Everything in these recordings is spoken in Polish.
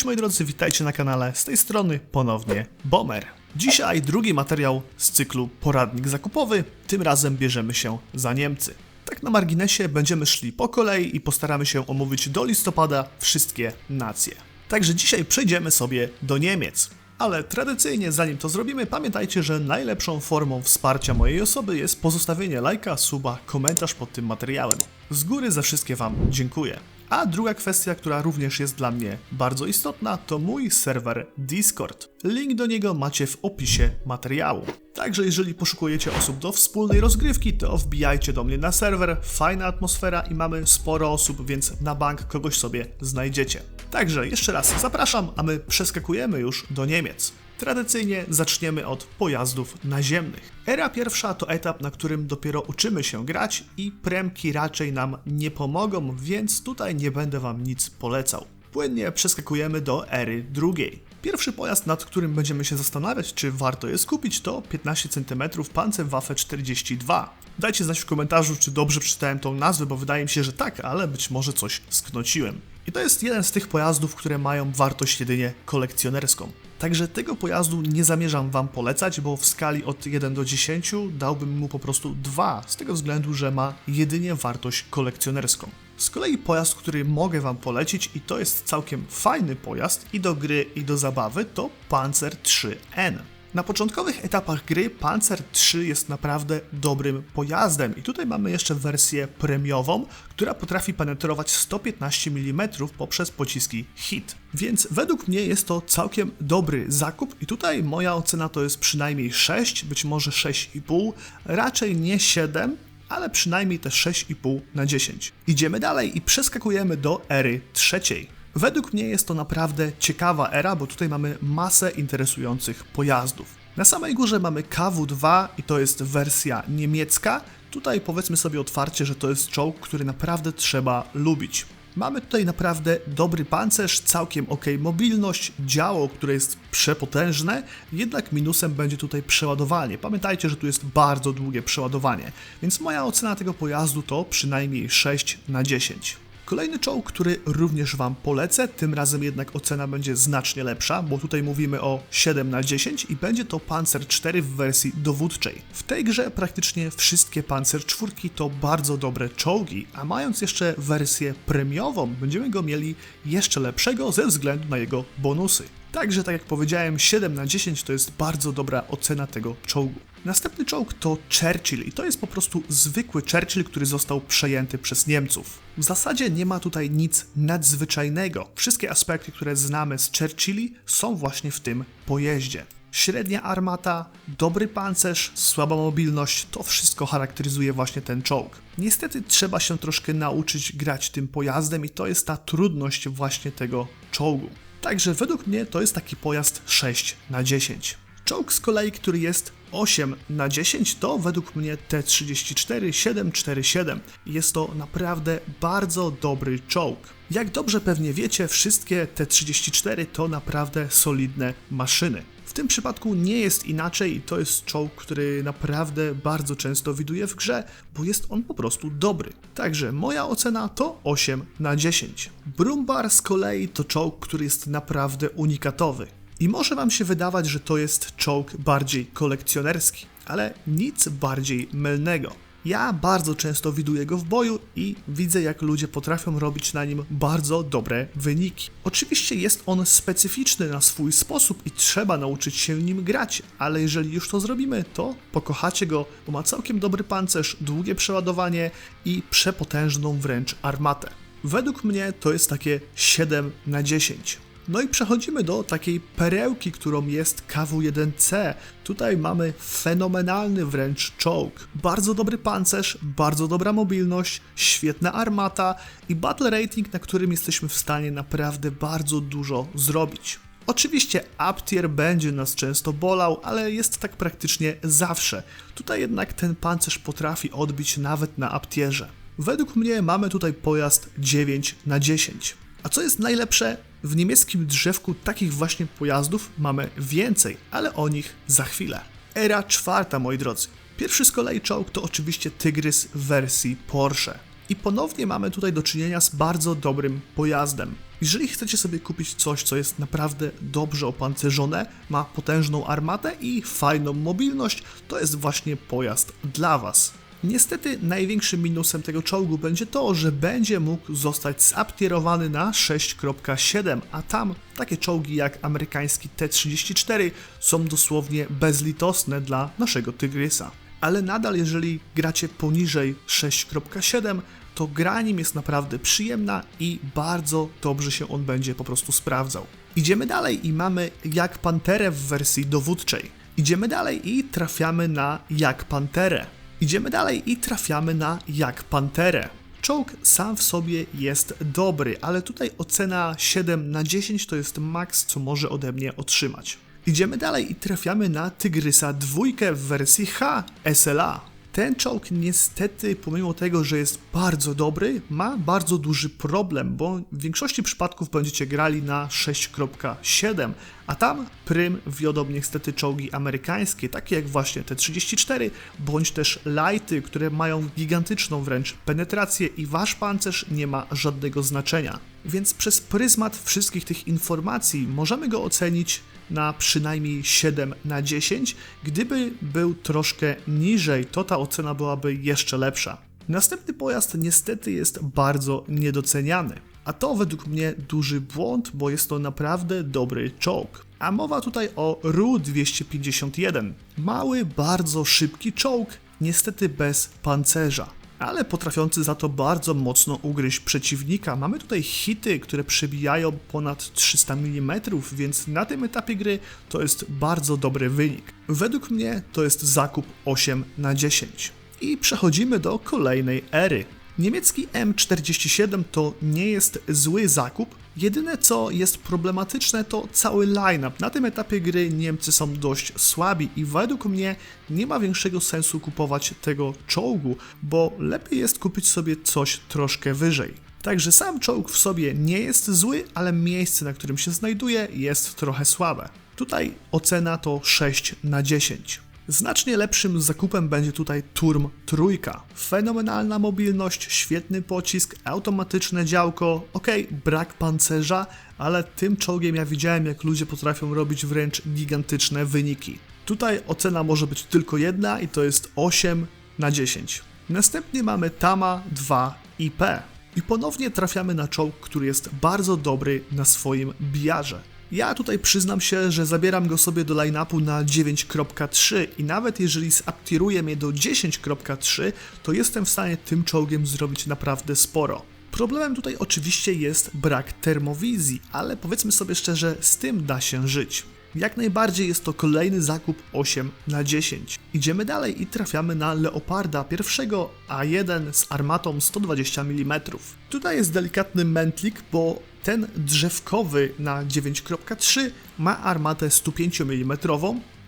Cześć moi drodzy, witajcie na kanale. Z tej strony ponownie Bomer. Dzisiaj drugi materiał z cyklu Poradnik zakupowy. Tym razem bierzemy się za Niemcy. Tak na marginesie będziemy szli po kolei i postaramy się omówić do listopada wszystkie nacje. Także dzisiaj przejdziemy sobie do Niemiec. Ale tradycyjnie, zanim to zrobimy, pamiętajcie, że najlepszą formą wsparcia mojej osoby jest pozostawienie lajka, suba, komentarz pod tym materiałem. Z góry za wszystkie Wam dziękuję. A druga kwestia, która również jest dla mnie bardzo istotna, to mój serwer Discord. Link do niego macie w opisie materiału. Także jeżeli poszukujecie osób do wspólnej rozgrywki, to wbijajcie do mnie na serwer. Fajna atmosfera i mamy sporo osób, więc na bank kogoś sobie znajdziecie. Także jeszcze raz zapraszam, a my przeskakujemy już do Niemiec. Tradycyjnie zaczniemy od pojazdów naziemnych. Era pierwsza to etap, na którym dopiero uczymy się grać i premki raczej nam nie pomogą, więc tutaj nie będę Wam nic polecał. Płynnie przeskakujemy do ery drugiej. Pierwszy pojazd, nad którym będziemy się zastanawiać, czy warto je skupić, to 15 cm Panzerwaffe 42. Dajcie znać w komentarzu, czy dobrze przeczytałem tą nazwę, bo wydaje mi się, że tak, ale być może coś sknociłem. I to jest jeden z tych pojazdów, które mają wartość jedynie kolekcjonerską. Także tego pojazdu nie zamierzam Wam polecać, bo w skali od 1 do 10 dałbym mu po prostu 2, z tego względu, że ma jedynie wartość kolekcjonerską. Z kolei pojazd, który mogę Wam polecić i to jest całkiem fajny pojazd i do gry i do zabawy to Panzer 3N. Na początkowych etapach gry Panzer 3 jest naprawdę dobrym pojazdem i tutaj mamy jeszcze wersję premiową, która potrafi penetrować 115 mm poprzez pociski HIT. Więc według mnie jest to całkiem dobry zakup i tutaj moja ocena to jest przynajmniej 6, być może 6,5, raczej nie 7, ale przynajmniej te 6,5 na 10. Idziemy dalej i przeskakujemy do ery trzeciej. Według mnie jest to naprawdę ciekawa era, bo tutaj mamy masę interesujących pojazdów. Na samej górze mamy KW2 i to jest wersja niemiecka. Tutaj powiedzmy sobie otwarcie, że to jest czołg, który naprawdę trzeba lubić. Mamy tutaj naprawdę dobry pancerz, całkiem ok mobilność, działo, które jest przepotężne, jednak minusem będzie tutaj przeładowanie. Pamiętajcie, że tu jest bardzo długie przeładowanie, więc moja ocena tego pojazdu to przynajmniej 6 na 10. Kolejny czołg, który również Wam polecę, tym razem jednak ocena będzie znacznie lepsza, bo tutaj mówimy o 7 na 10 i będzie to Panzer 4 w wersji dowódczej. W tej grze praktycznie wszystkie Panzer 4 to bardzo dobre czołgi, a mając jeszcze wersję premiową, będziemy go mieli jeszcze lepszego ze względu na jego bonusy. Także, tak jak powiedziałem, 7 na 10 to jest bardzo dobra ocena tego czołgu. Następny czołg to Churchill i to jest po prostu zwykły Churchill, który został przejęty przez Niemców. W zasadzie nie ma tutaj nic nadzwyczajnego. Wszystkie aspekty, które znamy z Churchilli są właśnie w tym pojeździe. Średnia armata, dobry pancerz, słaba mobilność to wszystko charakteryzuje właśnie ten czołg. Niestety trzeba się troszkę nauczyć grać tym pojazdem i to jest ta trudność właśnie tego czołgu. Także według mnie to jest taki pojazd 6 na 10. Czołg z kolei, który jest 8 na 10 to według mnie T-34 747. Jest to naprawdę bardzo dobry czołg. Jak dobrze pewnie wiecie, wszystkie T-34 to naprawdę solidne maszyny. W tym przypadku nie jest inaczej i to jest czołg, który naprawdę bardzo często widuję w grze, bo jest on po prostu dobry. Także moja ocena to 8 na 10. Brumbar z kolei to czołg, który jest naprawdę unikatowy. I może Wam się wydawać, że to jest czołg bardziej kolekcjonerski, ale nic bardziej mylnego. Ja bardzo często widuję go w boju i widzę, jak ludzie potrafią robić na nim bardzo dobre wyniki. Oczywiście jest on specyficzny na swój sposób i trzeba nauczyć się nim grać, ale jeżeli już to zrobimy, to pokochacie go, bo ma całkiem dobry pancerz, długie przeładowanie i przepotężną wręcz armatę. Według mnie to jest takie 7 na 10. No i przechodzimy do takiej perełki, którą jest KW-1C. Tutaj mamy fenomenalny wręcz czołg. Bardzo dobry pancerz, bardzo dobra mobilność, świetna armata i battle rating, na którym jesteśmy w stanie naprawdę bardzo dużo zrobić. Oczywiście Aptier będzie nas często bolał, ale jest tak praktycznie zawsze. Tutaj jednak ten pancerz potrafi odbić nawet na Aptierze. Według mnie mamy tutaj pojazd 9 na 10. A co jest najlepsze? W niemieckim drzewku takich właśnie pojazdów mamy więcej, ale o nich za chwilę. Era czwarta, moi drodzy. Pierwszy z kolei czołg to oczywiście Tygrys w wersji Porsche. I ponownie mamy tutaj do czynienia z bardzo dobrym pojazdem. Jeżeli chcecie sobie kupić coś, co jest naprawdę dobrze opancerzone, ma potężną armatę i fajną mobilność, to jest właśnie pojazd dla Was. Niestety największym minusem tego czołgu będzie to, że będzie mógł zostać zaptierowany na 6.7, a tam takie czołgi jak amerykański T-34 są dosłownie bezlitosne dla naszego Tygrysa. Ale nadal jeżeli gracie poniżej 6.7, to gra nim jest naprawdę przyjemna i bardzo dobrze się on będzie po prostu sprawdzał. Idziemy dalej i mamy jak Panterę w wersji dowódczej. Idziemy dalej i trafiamy na jak Panterę. Idziemy dalej i trafiamy na jak Panterę. Czołg sam w sobie jest dobry, ale tutaj ocena 7 na 10 to jest maks, co może ode mnie otrzymać. Idziemy dalej i trafiamy na Tygrysa dwójkę w wersji H SLA. Ten czołg niestety, pomimo tego, że jest bardzo dobry, ma bardzo duży problem, bo w większości przypadków będziecie grali na 6.7, a tam prym wiodą niestety czołgi amerykańskie, takie jak właśnie te 34, bądź też lighty, które mają gigantyczną wręcz penetrację i wasz pancerz nie ma żadnego znaczenia. Więc przez pryzmat wszystkich tych informacji możemy go ocenić na przynajmniej 7 na 10. Gdyby był troszkę niżej, to ta ocena byłaby jeszcze lepsza. Następny pojazd niestety jest bardzo niedoceniany. A to według mnie duży błąd, bo jest to naprawdę dobry czołg. A mowa tutaj o RU-251. Mały, bardzo szybki czołg, niestety bez pancerza ale potrafiący za to bardzo mocno ugryźć przeciwnika. Mamy tutaj hity, które przebijają ponad 300 mm, więc na tym etapie gry to jest bardzo dobry wynik. Według mnie to jest zakup 8 na 10. I przechodzimy do kolejnej ery. Niemiecki M47 to nie jest zły zakup, jedyne co jest problematyczne to cały line-up. Na tym etapie gry Niemcy są dość słabi i według mnie nie ma większego sensu kupować tego czołgu, bo lepiej jest kupić sobie coś troszkę wyżej. Także sam czołg w sobie nie jest zły, ale miejsce, na którym się znajduje, jest trochę słabe. Tutaj ocena to 6 na 10. Znacznie lepszym zakupem będzie tutaj Turm Trójka. Fenomenalna mobilność, świetny pocisk, automatyczne działko, ok, brak pancerza, ale tym czołgiem ja widziałem jak ludzie potrafią robić wręcz gigantyczne wyniki. Tutaj ocena może być tylko jedna i to jest 8 na 10. Następnie mamy Tama 2 IP. I ponownie trafiamy na czołg, który jest bardzo dobry na swoim biarze. Ja tutaj przyznam się, że zabieram go sobie do line-upu na 9.3 i nawet jeżeli zaptiruję mnie do 10.3, to jestem w stanie tym czołgiem zrobić naprawdę sporo. Problemem tutaj oczywiście jest brak termowizji, ale powiedzmy sobie szczerze, z tym da się żyć. Jak najbardziej jest to kolejny zakup 8 na 10. Idziemy dalej i trafiamy na Leoparda pierwszego A1 z armatą 120 mm. Tutaj jest delikatny mętlik, bo ten drzewkowy na 9.3 ma armatę 105 mm,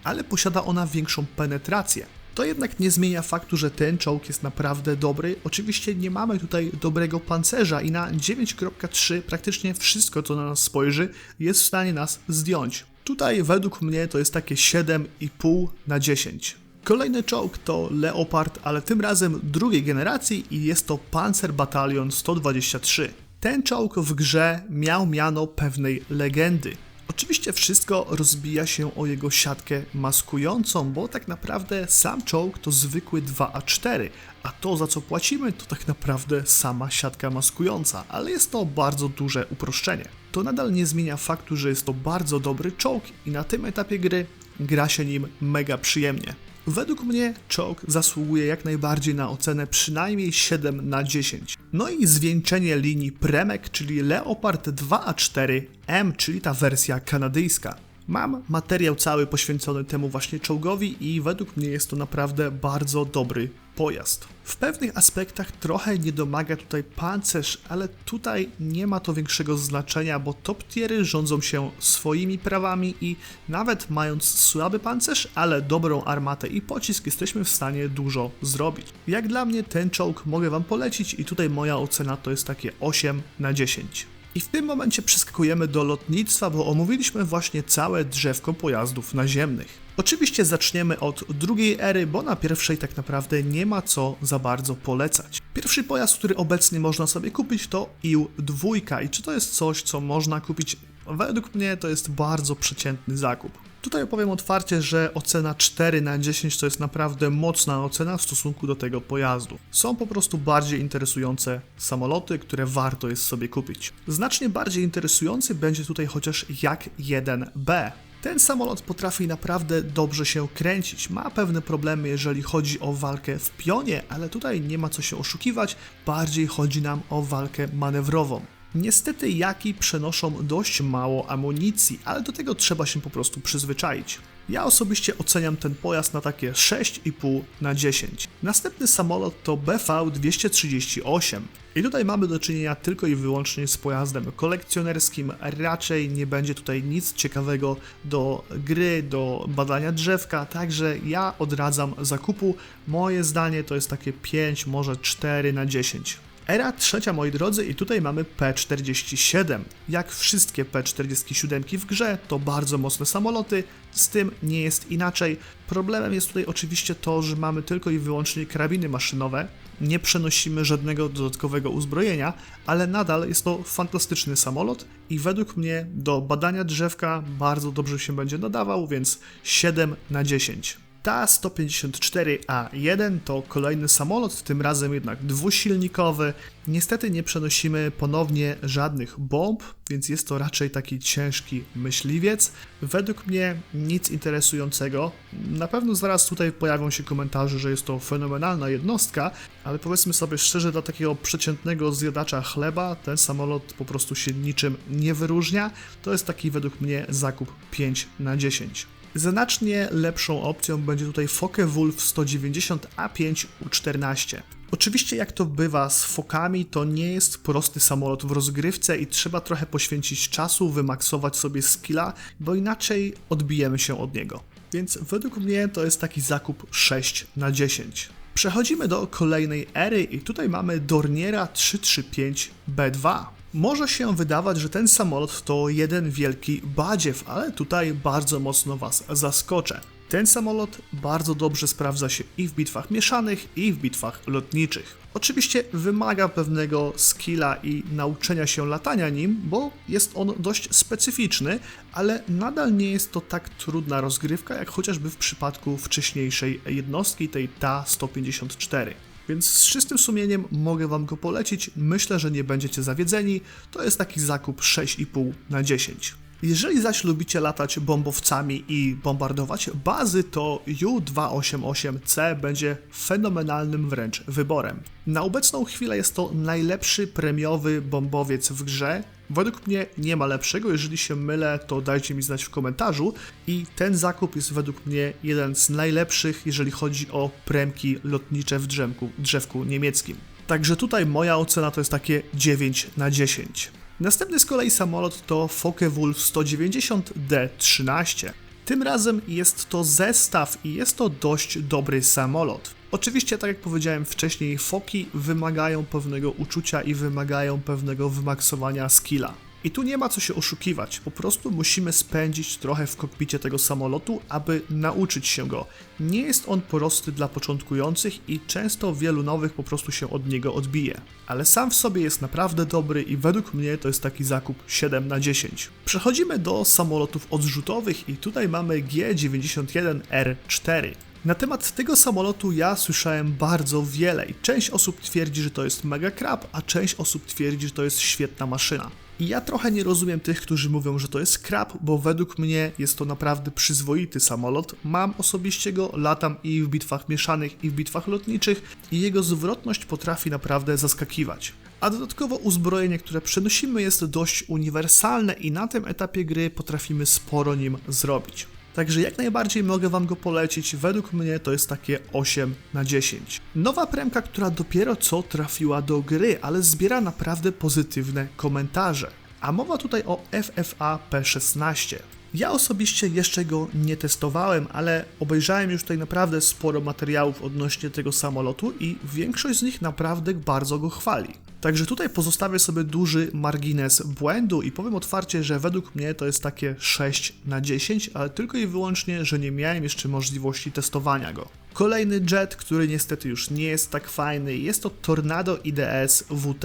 ale posiada ona większą penetrację. To jednak nie zmienia faktu, że ten czołg jest naprawdę dobry. Oczywiście nie mamy tutaj dobrego pancerza i na 9.3 praktycznie wszystko, co na nas spojrzy, jest w stanie nas zdjąć. Tutaj według mnie to jest takie 7,5 na 10. Kolejny czołg to Leopard, ale tym razem drugiej generacji i jest to Panzer Battalion 123. Ten czołg w grze miał miano pewnej legendy. Oczywiście wszystko rozbija się o jego siatkę maskującą, bo tak naprawdę sam czołg to zwykły 2A4, a to za co płacimy to tak naprawdę sama siatka maskująca, ale jest to bardzo duże uproszczenie. To nadal nie zmienia faktu, że jest to bardzo dobry czołg i na tym etapie gry gra się nim mega przyjemnie. Według mnie czołg zasługuje jak najbardziej na ocenę przynajmniej 7 na 10. No i zwieńczenie linii Premek, czyli Leopard 2A4M, czyli ta wersja kanadyjska. Mam materiał cały poświęcony temu właśnie czołgowi i według mnie jest to naprawdę bardzo dobry pojazd. W pewnych aspektach trochę nie domaga tutaj pancerz, ale tutaj nie ma to większego znaczenia, bo top tiery rządzą się swoimi prawami i nawet mając słaby pancerz, ale dobrą armatę i pocisk jesteśmy w stanie dużo zrobić. Jak dla mnie ten czołg mogę wam polecić i tutaj moja ocena to jest takie 8 na 10. I w tym momencie przeskakujemy do lotnictwa, bo omówiliśmy właśnie całe drzewko pojazdów naziemnych. Oczywiście zaczniemy od drugiej ery, bo na pierwszej tak naprawdę nie ma co za bardzo polecać. Pierwszy pojazd, który obecnie można sobie kupić to IU-2 i czy to jest coś, co można kupić? Według mnie to jest bardzo przeciętny zakup. Tutaj opowiem otwarcie, że ocena 4 na 10 to jest naprawdę mocna ocena w stosunku do tego pojazdu. Są po prostu bardziej interesujące samoloty, które warto jest sobie kupić. Znacznie bardziej interesujący będzie tutaj chociaż jak 1B. Ten samolot potrafi naprawdę dobrze się kręcić. Ma pewne problemy, jeżeli chodzi o walkę w pionie, ale tutaj nie ma co się oszukiwać, bardziej chodzi nam o walkę manewrową. Niestety jaki przenoszą dość mało amunicji, ale do tego trzeba się po prostu przyzwyczaić. Ja osobiście oceniam ten pojazd na takie 6,5 na 10. Następny samolot to BV-238. I tutaj mamy do czynienia tylko i wyłącznie z pojazdem kolekcjonerskim. Raczej nie będzie tutaj nic ciekawego do gry, do badania drzewka, także ja odradzam zakupu. Moje zdanie to jest takie 5, może 4 na 10. Era trzecia, moi drodzy, i tutaj mamy P-47. Jak wszystkie P-47 w grze, to bardzo mocne samoloty, z tym nie jest inaczej. Problemem jest tutaj oczywiście to, że mamy tylko i wyłącznie karabiny maszynowe, nie przenosimy żadnego dodatkowego uzbrojenia, ale nadal jest to fantastyczny samolot i według mnie do badania drzewka bardzo dobrze się będzie nadawał, więc 7 na 10. Ta 154A1 to kolejny samolot, tym razem jednak dwusilnikowy. Niestety nie przenosimy ponownie żadnych bomb, więc jest to raczej taki ciężki myśliwiec. Według mnie nic interesującego. Na pewno zaraz tutaj pojawią się komentarze, że jest to fenomenalna jednostka, ale powiedzmy sobie szczerze, dla takiego przeciętnego zjadacza chleba ten samolot po prostu się niczym nie wyróżnia. To jest taki według mnie zakup 5 na 10. Znacznie lepszą opcją będzie tutaj Focke-Wulf 190 A5 U14. Oczywiście jak to bywa z fokami, to nie jest prosty samolot w rozgrywce i trzeba trochę poświęcić czasu, wymaksować sobie skilla, bo inaczej odbijemy się od niego. Więc według mnie to jest taki zakup 6 na 10. Przechodzimy do kolejnej ery i tutaj mamy Dorniera 335B2. Może się wydawać, że ten samolot to jeden wielki badziew, ale tutaj bardzo mocno Was zaskoczę. Ten samolot bardzo dobrze sprawdza się i w bitwach mieszanych, i w bitwach lotniczych. Oczywiście wymaga pewnego skilla i nauczenia się latania nim, bo jest on dość specyficzny, ale nadal nie jest to tak trudna rozgrywka, jak chociażby w przypadku wcześniejszej jednostki, tej TA-154. Więc z czystym sumieniem mogę Wam go polecić. Myślę, że nie będziecie zawiedzeni. To jest taki zakup 6,5 na 10. Jeżeli zaś lubicie latać bombowcami i bombardować bazy, to U-288C będzie fenomenalnym wręcz wyborem. Na obecną chwilę jest to najlepszy premiowy bombowiec w grze. Według mnie nie ma lepszego, jeżeli się mylę, to dajcie mi znać w komentarzu. I ten zakup jest według mnie jeden z najlepszych, jeżeli chodzi o premki lotnicze w drzewku, drzewku niemieckim. Także tutaj moja ocena to jest takie 9 na 10. Następny z kolei samolot to Focke-Wulf 190D13. Tym razem jest to zestaw i jest to dość dobry samolot. Oczywiście, tak jak powiedziałem wcześniej, foki wymagają pewnego uczucia i wymagają pewnego wymaksowania skilla. I tu nie ma co się oszukiwać, po prostu musimy spędzić trochę w kokpicie tego samolotu, aby nauczyć się go. Nie jest on prosty dla początkujących i często wielu nowych po prostu się od niego odbije. Ale sam w sobie jest naprawdę dobry i według mnie to jest taki zakup 7 na 10. Przechodzimy do samolotów odrzutowych i tutaj mamy G91R4. Na temat tego samolotu ja słyszałem bardzo wiele i część osób twierdzi, że to jest mega krab, a część osób twierdzi, że to jest świetna maszyna. I ja trochę nie rozumiem tych, którzy mówią, że to jest krab, bo według mnie jest to naprawdę przyzwoity samolot. Mam osobiście go, latam i w bitwach mieszanych, i w bitwach lotniczych, i jego zwrotność potrafi naprawdę zaskakiwać. A dodatkowo uzbrojenie, które przenosimy, jest dość uniwersalne i na tym etapie gry potrafimy sporo nim zrobić. Także jak najbardziej mogę Wam go polecić. Według mnie to jest takie 8 na 10. Nowa premka, która dopiero co trafiła do gry, ale zbiera naprawdę pozytywne komentarze. A mowa tutaj o FFA P16. Ja osobiście jeszcze go nie testowałem, ale obejrzałem już tutaj naprawdę sporo materiałów odnośnie tego samolotu i większość z nich naprawdę bardzo go chwali. Także tutaj pozostawię sobie duży margines błędu i powiem otwarcie, że według mnie to jest takie 6 na 10, ale tylko i wyłącznie, że nie miałem jeszcze możliwości testowania go. Kolejny jet, który niestety już nie jest tak fajny, jest to Tornado IDS WT.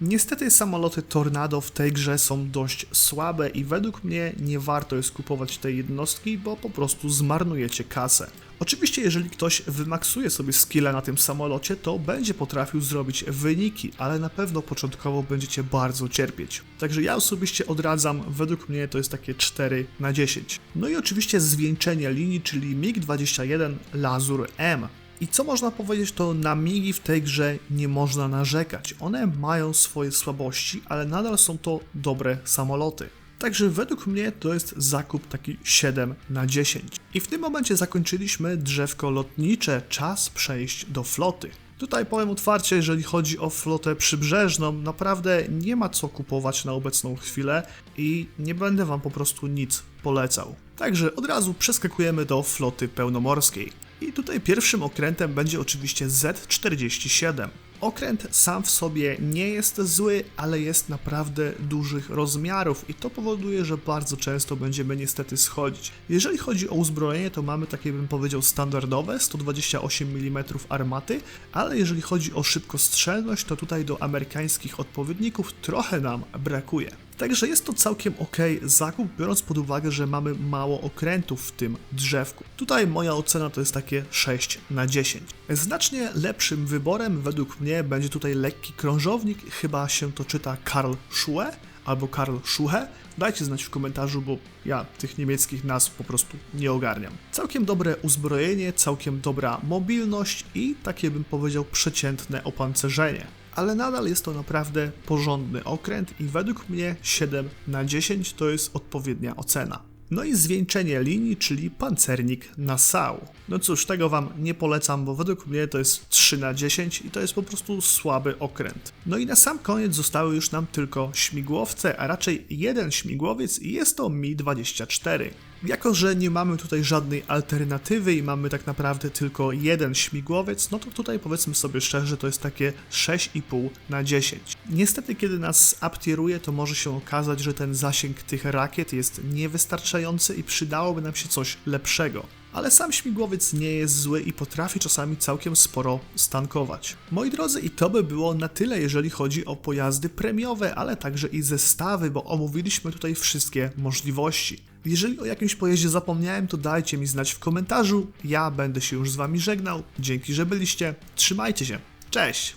Niestety samoloty Tornado w tej grze są dość słabe i według mnie nie warto jest kupować tej jednostki, bo po prostu zmarnujecie kasę. Oczywiście, jeżeli ktoś wymaksuje sobie skilla na tym samolocie, to będzie potrafił zrobić wyniki, ale na pewno początkowo będziecie bardzo cierpieć. Także ja osobiście odradzam, według mnie to jest takie 4 na 10. No i oczywiście zwieńczenie linii, czyli MiG-21 Lazur M. I co można powiedzieć, to na migi w tej grze nie można narzekać. One mają swoje słabości, ale nadal są to dobre samoloty. Także według mnie to jest zakup taki 7 na 10. I w tym momencie zakończyliśmy drzewko lotnicze, czas przejść do floty. Tutaj powiem otwarcie, jeżeli chodzi o flotę przybrzeżną, naprawdę nie ma co kupować na obecną chwilę i nie będę wam po prostu nic polecał. Także od razu przeskakujemy do floty pełnomorskiej. I tutaj pierwszym okrętem będzie oczywiście Z47. Okręt sam w sobie nie jest zły, ale jest naprawdę dużych rozmiarów i to powoduje, że bardzo często będziemy niestety schodzić. Jeżeli chodzi o uzbrojenie, to mamy takie bym powiedział standardowe 128 mm armaty, ale jeżeli chodzi o szybkostrzelność, to tutaj do amerykańskich odpowiedników trochę nam brakuje. Także jest to całkiem ok zakup, biorąc pod uwagę, że mamy mało okrętów w tym drzewku. Tutaj moja ocena to jest takie 6 na 10. Znacznie lepszym wyborem według mnie będzie tutaj lekki krążownik, chyba się to czyta Karl Schue albo Karl Schuhe. Dajcie znać w komentarzu, bo ja tych niemieckich nazw po prostu nie ogarniam. Całkiem dobre uzbrojenie, całkiem dobra mobilność i takie bym powiedział przeciętne opancerzenie ale nadal jest to naprawdę porządny okręt i według mnie 7 na 10 to jest odpowiednia ocena. No i zwieńczenie linii, czyli pancernik Nassau. No cóż, tego wam nie polecam, bo według mnie to jest 3 na 10 i to jest po prostu słaby okręt. No i na sam koniec zostały już nam tylko śmigłowce, a raczej jeden śmigłowiec i jest to Mi-24. Jako, że nie mamy tutaj żadnej alternatywy i mamy tak naprawdę tylko jeden śmigłowiec, no to tutaj powiedzmy sobie szczerze, to jest takie 6,5 na 10. Niestety, kiedy nas aptieruje, to może się okazać, że ten zasięg tych rakiet jest niewystarczający i przydałoby nam się coś lepszego ale sam śmigłowiec nie jest zły i potrafi czasami całkiem sporo stankować. Moi drodzy, i to by było na tyle, jeżeli chodzi o pojazdy premiowe, ale także i zestawy, bo omówiliśmy tutaj wszystkie możliwości. Jeżeli o jakimś pojeździe zapomniałem, to dajcie mi znać w komentarzu. Ja będę się już z wami żegnał. Dzięki, że byliście. Trzymajcie się. Cześć!